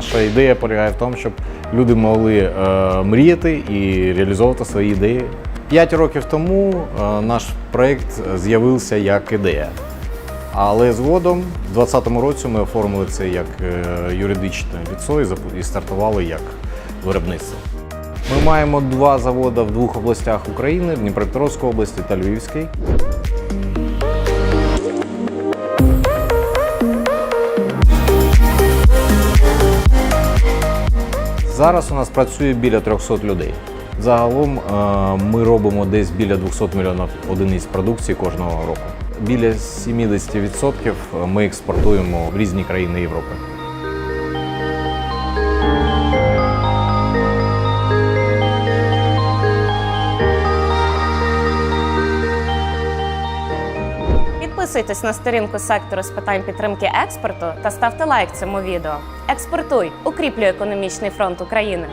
наша ідея полягає в тому, щоб люди могли е, мріяти і реалізовувати свої ідеї. П'ять років тому е, наш проєкт з'явився як ідея. Але згодом, в 2020 році, ми оформили це як е, юридичне ліцо і стартували як виробництво. Ми маємо два заводи в двох областях України: в Дніпропетровській області та Львівській. Зараз у нас працює біля 300 людей. Загалом е, ми робимо десь біля 200 мільйонів одиниць продукції кожного року. Біля 70% ми експортуємо в різні країни Європи. Підписуйтесь на сторінку сектору з питань підтримки експорту та ставте лайк цьому відео. Експортуй, укріплюй економічний фронт України.